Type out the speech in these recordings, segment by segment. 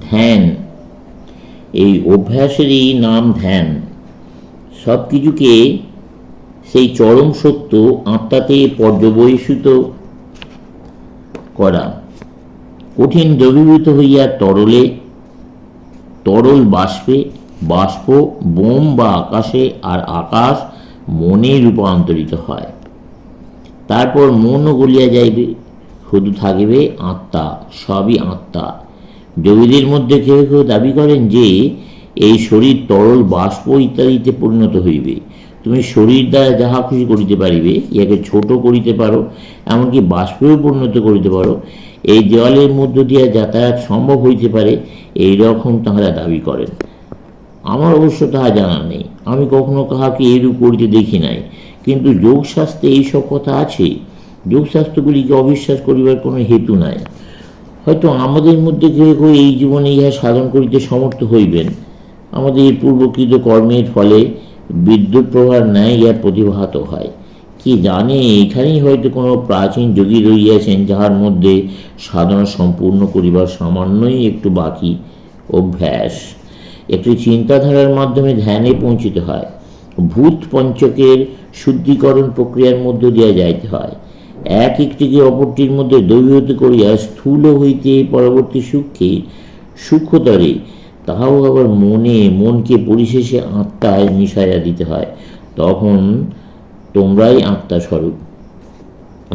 ধ্যান। এই অভ্যাসেরই নাম ধ্যান। সব কিছুকে সেই চরম সত্য আত্মাতে পর্যবসিত করা। কঠিন দ্রবীভূত হইয়া তরলে, তরল বাষ্পে, বাষ্প, বোম বা আকাশে আর আকাশ মনে রূপান্তরিত হয়। তারপর মনও গলিয়া যাইবে, শুধু থাকিবে আত্মা, সবই আত্মা। যোগীদের মধ্যে কেউ কেউ দাবি করেন যে, এই শরীর তরল বাষ্প ইত্যাদিতে পরিণত হইবে। তুমি শরীর দ্বারা যাহা খুশি করিতে পারিবে, ইহাকে ছোট করিতে পারো, এমনকি বাষ্পেও পরিণত করিতে পারো। এই দেওয়ালের মধ্য দিয়া যাতায়াত সম্ভব হইতে পারে, এই রকম তাহারা দাবি করেন। আমার অবশ্য তাহা জানা নেই। আমি কখনো কাহাকে এরূপ করিতে দেখি নাই। কিন্তু যোগশাস্ত্রে এইসব কথা আছে। যোগশাস্ত্রগুলিকে অবিশ্বাস করিবার কোনো হেতু নাই। হয়তো আমাদের মধ্যে কেউ কেউ এই জীবনে ইহা সাধন করিতে সমর্থ হইবেন। আমাদের এই পূর্বকৃত কর্মের ফলে বিদ্যুৎ প্রভার ন্যায় ইহা প্রতিভাত হয়। কি জানে, এখানেই হয়তো কোনো প্রাচীন যোগী রইয়াছেন যাহার মধ্যে সাধনা সম্পূর্ণ করিবার সামান্যই একটু বাকি অভ্যাস। একটি চিন্তাধারার মাধ্যমে ধ্যানে পৌঁছিতে হয়। ভূত পঞ্চকের শুদ্ধিকরণ প্রক্রিয়ার মধ্য দিয়া যাইতে হয়। এক একটিকে অপরটির মধ্যে দৈবীভূত করিয়া স্থূল হইতে পরবর্তী সূক্ষ্মে সূক্ষ্মতরে তাহাও আবার মনে মনকে পরিশেষে আত্মায় মিশাইয়া দিতে হয়। তখন তোমরাই আত্মা স্বরূপ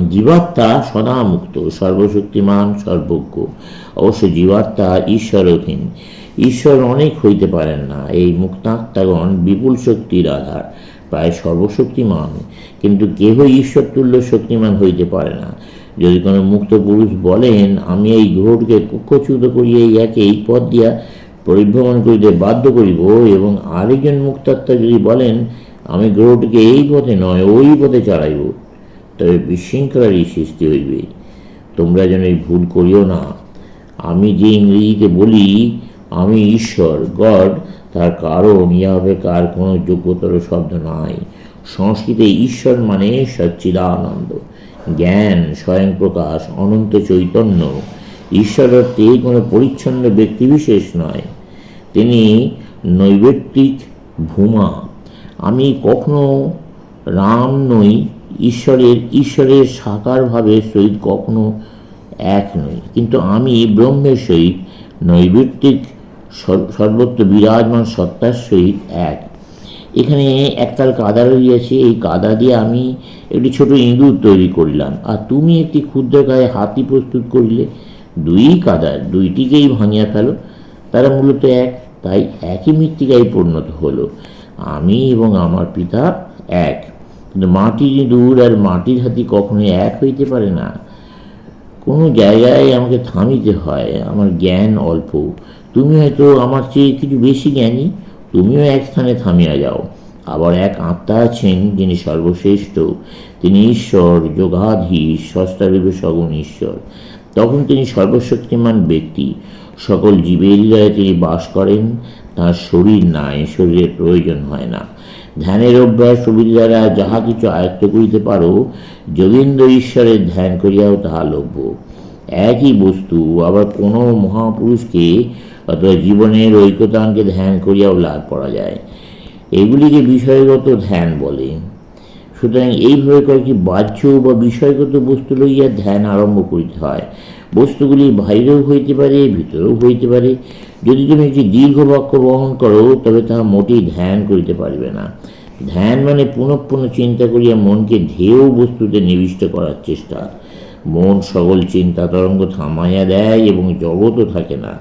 জীবাত্মা সদা মুক্ত, সর্বশক্তিমান, সর্বজ্ঞ। অবশ্য জীবাত্মা ঈশ্বর অধীন ঈশ্বর অনেক হইতে পারেন না। এই মুক্তাত্মাগণ বিপুল শক্তির আধার। প্রায় সর্বশক্তিমান। কিন্তু কেহ ঈশ্বর তুল্য শক্তিমান হইতে পারে না। যদি কোনো মুক্ত পুরুষ বলেন, আমি এই গ্রহটিকে কুক্ষচ্যুত করিয়া ইয়াকে এই পথ দিয়া পরিভ্রমণ করিতে বাধ্য করিব এবং আরেকজন মুক্তাত্মা যদি বলেন, আমি গ্রহটিকে এই পথে নয়, ওই পথে চালাইব, তবে বিশৃঙ্খলারই সৃষ্টি হইবে। তোমরা যেন এই ভুল করিও না। আমি যে ইংরেজিতে বলি, আমি ঈশ্বর, গড তার কারণ ইহাবেকার কোনো যোগ্যতর শব্দ নাই। সংস্কৃতে ঈশ্বর মানে সচ্চিদানন্দ। জ্ঞান স্বয়ং প্রকাশ অনন্ত চৈতন্য। ঈশ্বর অর্থে কোনো পরিচ্ছন্ন ব্যক্তিবিশেষ নয়। তিনি নৈবেত্তিক ভূমা। আমি কখনো রাম নই, ঈশ্বরের ঈশ্বরের সাকারভাবে সহিত কখনো এক নই। কিন্তু আমি ব্রহ্মের সহিত নৈবেত্তিক সর্বত্র বিরাজমান সত্তার সহিত এক। এখানে একতাল কাদা রইয়াছে এই কাদা দিয়ে আমি একটি ছোট ইঁদুর তৈরি করিলাম। আর তুমি একটি ক্ষুদ্র গায়ে হাতি প্রস্তুত করিলে। দুই কাদার দুইটিকেই ভাঙিয়া ফেলো। তারা মূলত এক, তাই একই মৃত্তিকায় পরিণত হলো। আমি এবং আমার পিতা এক। কিন্তু মাটির ইঁদুর আর মাটির হাতি কখনোই এক হইতে পারে না। কোনো জায়গায় আমাকে থামিতে হয়, আমার জ্ঞান অল্প। তুমি হয়তো আমার চেয়ে কিছু বেশি জ্ঞানী, তুমিও এক স্থানে থামিয়া যাও। আবার এক আত্মা আছেন যিনি সর্বশ্রেষ্ঠ। তিনি ঈশ্বর, যোগাধীশ ষষ্ঠারূপে সগুণ ঈশ্বর। তখন তিনি সর্বশক্তিমান ব্যক্তি। সকল জীবের হৃদয়ে তিনি বাস করেন। তার শরীর নাই শরীরের প্রয়োজন হয় না। ধ্যানের অভ্যাস প্রভৃতি দ্বারা যাহা কিছু আয়ত্ত করিতে পারো, যোগীন্দ্র ঈশ্বরের ধ্যান করিয়াও তাহা লভ্য। একই বস্তু আবার কোনো মহাপুরুষকে অথবা জীবনের ঐক্যতানকে ধ্যান করিয়াও লাভ করা যায়। এগুলিকে বিষয়গত ধ্যান বলে। সুতরাং এইভাবে কয়েকটি বাহ্য বা বিষয়গত বস্তু লইয়া ধ্যান আরম্ভ করিতে হয়। বস্তুগুলি বাইরেও হইতে পারে, ভিতরেও হইতে পারে। যদি তুমি একটি দীর্ঘ বাক্য বহন করো, তবে তাহা মোটেই ধ্যান করিতে পারবে না। ধ্যান মানে পুনঃ পুনঃ চিন্তা করিয়া মনকে ধেয় বস্তুতে নিবিষ্ট করার চেষ্টা। মন সকল চিন্তা তরঙ্গ থামাইয়া দেয় এবং জগতও থাকে না।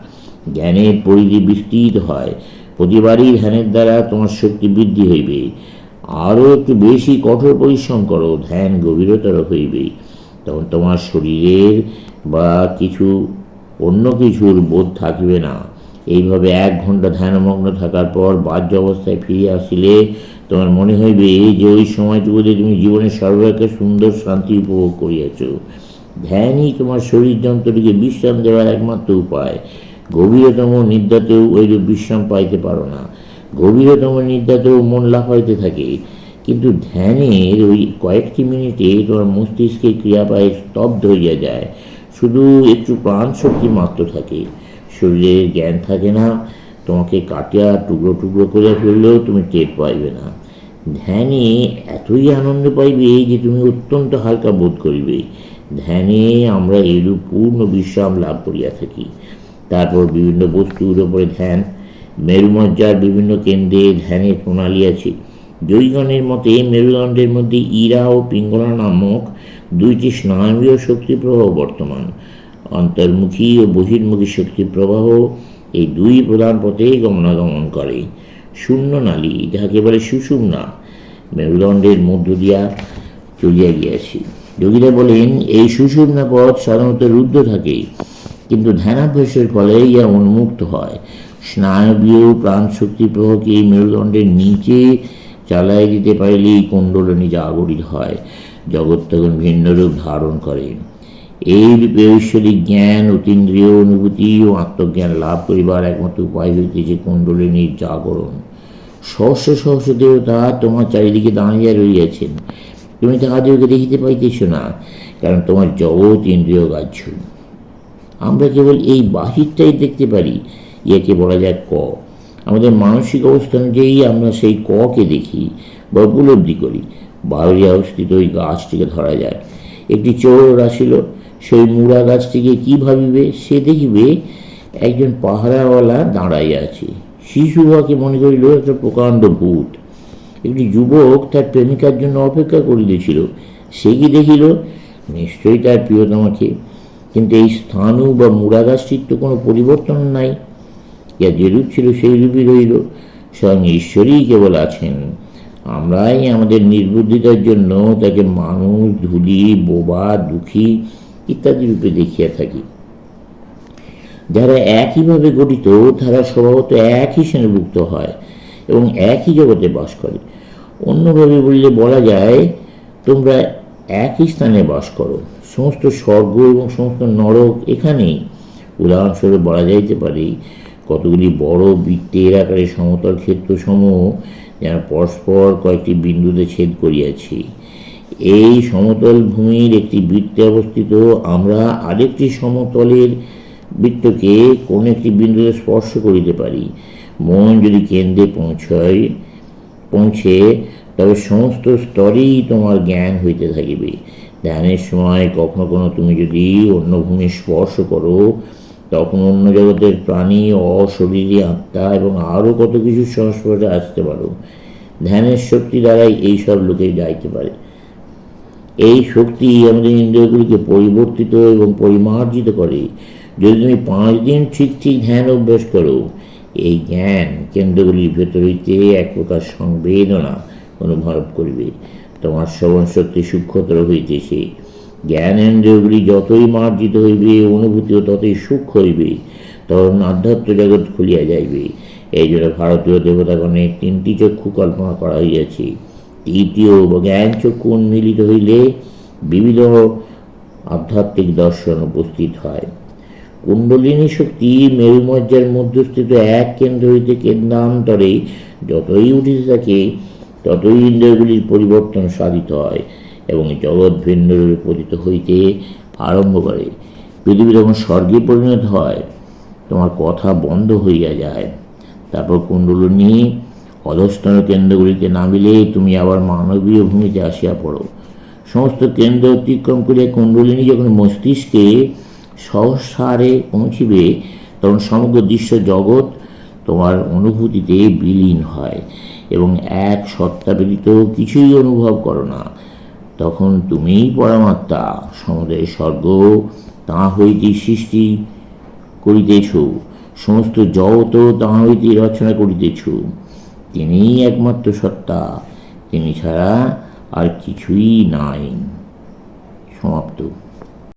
জ্ঞানের পরিধি বিস্তৃত হয়। প্রতিবারই ধ্যানের দ্বারা তোমার শক্তি বৃদ্ধি হইবে। আরও একটু বেশি কঠোর পরিশ্রম করো, ধ্যান গভীরতর হইবে তখন তোমার শরীরের বা কিছু অন্য কিছুর বোধ থাকবে না। এইভাবে এক ঘণ্টা ধ্যানমগ্ন থাকার পর বাহ্য অবস্থায় ফিরে আসিলে তোমার মনে হইবে যে ওই সময়টুকুতে তুমি জীবনের সর্বাপেক্ষা সুন্দর শান্তি উপভোগ করিয়াছ। ধ্যানই তোমার শরীর যন্ত্রটিকে বিশ্রাম দেওয়ার একমাত্র উপায়। গভীরতম নিদ্রাতেও ওইরূপ বিশ্রাম পাইতে পারো না। গভীরতম নিদ্রাতেও মন লাফাইতে থাকে। কিন্তু ধ্যানের ওই কয়েকটি মিনিটে তোমার মস্তিষ্কের ক্রিয়াপায় স্তব্ধ হইয়া যায়। শুধু একটু প্রাণ শক্তি মাত্র থাকে। শরীরের জ্ঞান থাকে না। তোমাকে কাটিয়া টুকরো টুকরো করে ফেললেও তুমি টের পাইবে না। ধ্যানে এতই আনন্দ পাইবে যে তুমি অত্যন্ত হালকা বোধ করিবে। ধ্যানে আমরা এরূপ পূর্ণ বিশ্রাম লাভ করিয়া থাকি। তারপর বিভিন্ন বস্তুর উপরে ধ্যান, মেরুমজ্জার বিভিন্ন কেন্দ্রে ধ্যানের প্রণালী আছে। জৈগণের মতে মেরুদণ্ডের মধ্যে ইরা ও পিঙ্গলা নামক দুইটি স্নায়বীয় শক্তি প্রবাহ বর্তমান। অন্তর্মুখী ও বহির্মুখী শক্তি প্রবাহ এই দুই প্রধান পথে গমনাগমন করে। শূন্য নালী যাহাকে বলে সুষুম্না মেরুদণ্ডের মধ্য দিয়া চলিয়া গিয়াছি। যোগীরা বলেন, এই সুষুম্না পথ সাধারণত রুদ্ধ থাকে, কিন্তু ধ্যানাভ্যাসের ফলে ইহা উন্মুক্ত হয়। স্নায়বীয় প্রাণ শক্তি প্রবাহকে এই মেরুদণ্ডের নিচে চালায় দিতে পারলেই কুণ্ডলনী জাগরিত হয়, জগৎ তখন ভিন্ন রূপ ধারণ করে। এই রূপে ঐশ্বরিক জ্ঞান, অতীন্দ্রিয় অনুভূতি ও আত্মজ্ঞান লাভ করিবার একমাত্র উপায় হইতেছে কুণ্ডলিনীর জাগরণ। সহস্র সহস্র দেবতা তোমার চারিদিকে দাঁড়িয়ে রইয়াছেন তুমি তাহাদেরকে দেখিতে পাইতেছ না, কারণ তোমার জগৎ ইন্দ্রিয় গ্রাহ্য আমরা কেবল এই বাহিরটাই দেখতে পারি ইয়াকে বলা যায় ক। আমাদের মানসিক অবস্থা অনুযায়ী আমরা সেই ককে দেখি বা উপলব্ধি করি। বাইরে অবস্থিত ওই গাছটিকে ধরা যায়। একটি চোর আসিল সেই মুড়া গাছটিকে কি ভাবিবে? সে দেখিবে একজন পাহারাওয়ালা দাঁড়াইয়া আছে। শিশু উহাকে মনে করিল, একটা প্রকাণ্ড ভূত। একটি যুবক তার প্রেমিকার জন্য অপেক্ষা করিতেছিল। সে কি দেখিল? নিশ্চয়ই তার প্রিয়তমাকে। কিন্তু এই স্থানু বা মুড়া গাছটির তো কোনো পরিবর্তন নাই। ইয়া যেরূপ ছিল সেই রূপই রইল। স্বয়ং ঈশ্বরই কেবল আছেন। আমরাই আমাদের নির্বুদ্ধিতার জন্য তাকে মানুষ, ধুলি, বোবা, দুঃখী ইত্যাদি রূপে দেখিয়া থাকি। যারা একইভাবে গঠিত, তারা স্বভাবত একই শ্রেণীভুক্ত হয় এবং একই জগতে বাস করে। অন্যভাবে বললে বলা যায়, তোমরা একই স্থানে বাস করো। সমস্ত স্বর্গ এবং সমস্ত নরক এখানেই। উদাহরণস্বরূপ বলা যাইতে পারে কতগুলি বড় বৃত্তের আকারে সমতল ক্ষেত্রসমূহ যেন পরস্পর কয়েকটি বিন্দুতে ছেদ করিয়াছি। এই সমতল ভূমির একটি বৃত্তে অবস্থিত, আমরা আরেকটি সমতলের বৃত্তকে কোন একটি বিন্দুতে স্পর্শ করিতে পারি। মন যদি কেন্দ্রে পৌঁছয়, পৌঁছে, তবে সমস্ত স্তরেই তোমার জ্ঞান হইতে থাকিবে। ধ্যানের সময় কখনো কোনো তুমি যদি অন্য ভূমি স্পর্শ করো তখন অন্য জগতের প্রাণী, অশরীরী আত্মা এবং আরও কত কিছু সংস্পর্শে আসতে পারো। ধ্যানের শক্তি দ্বারাই এইসব লোকে যাইতে পারে। এই শক্তি আমাদের ইন্দ্রিয়গুলিকে পরিবর্তিত এবং পরিমার্জিত করে। যদি তুমি পাঁচ দিন ঠিক ঠিক ধ্যান অভ্যাস করো, এই জ্ঞান কেন্দ্রগুলির ভেতর হইতে এক প্রকার সংবেদনা অনুভব করবে। তোমার শ্রবণ শক্তি সূক্ষ্মতর হইতেছে। জ্ঞানেন্দ্রিয়গুলি যতই মার্জিত হইবে অনুভূতিও ততই সূক্ষ্ম হইবে, তখন আধ্যাত্ম জগৎ খুলিয়া যাইবে। এই জন্য ভারতীয় দেবতাগণের তিনটি চক্ষু কল্পনা করা হইয়াছে। তৃতীয় জ্ঞান চক্ষু উন্মিলিত হইলে বিবিধ আধ্যাত্মিক দর্শন উপস্থিত হয়। কুণ্ডলিনী শক্তি মেরুমজ্জার মধ্যস্থিত এক কেন্দ্র হইতে কেন্দ্রান্তরে যতই উঠিতে থাকে, ততই ইন্দ্রিয়গুলির পরিবর্তন সাধিত হয়। এবং জগৎ ভিন্নরূপে পতিত হইতে আরম্ভ করে। পৃথিবী যখন স্বর্গে পরিণত হয়, তোমার কথা বন্ধ হইয়া যায়। তারপর কুণ্ডলিনী অধস্তন কেন্দ্রগুলিতে নামিলে তুমি আবার মানবীয় ভূমিতে আসিয়া পড়ো। সমস্ত কেন্দ্র অতিক্রম করিয়া কুণ্ডলিনী যখন মস্তিষ্কে সহসারে পৌঁছিবে, তখন সমগ্র দৃশ্য জগৎ তোমার অনুভূতিতে বিলীন হয় এবং এক সত্তা ব্যতীত কিছুই অনুভব করো না। তখন তুমিই পরমাত্মা, সমুদয় স্বর্গ তা হইতে সৃষ্টি করিতেছ, সমস্ত জগত তা হইতে রচনা করিতেছ। তিনিই একমাত্র সত্তা, তিনি ছাড়া আর কিছুই নাই। সমাপ্ত।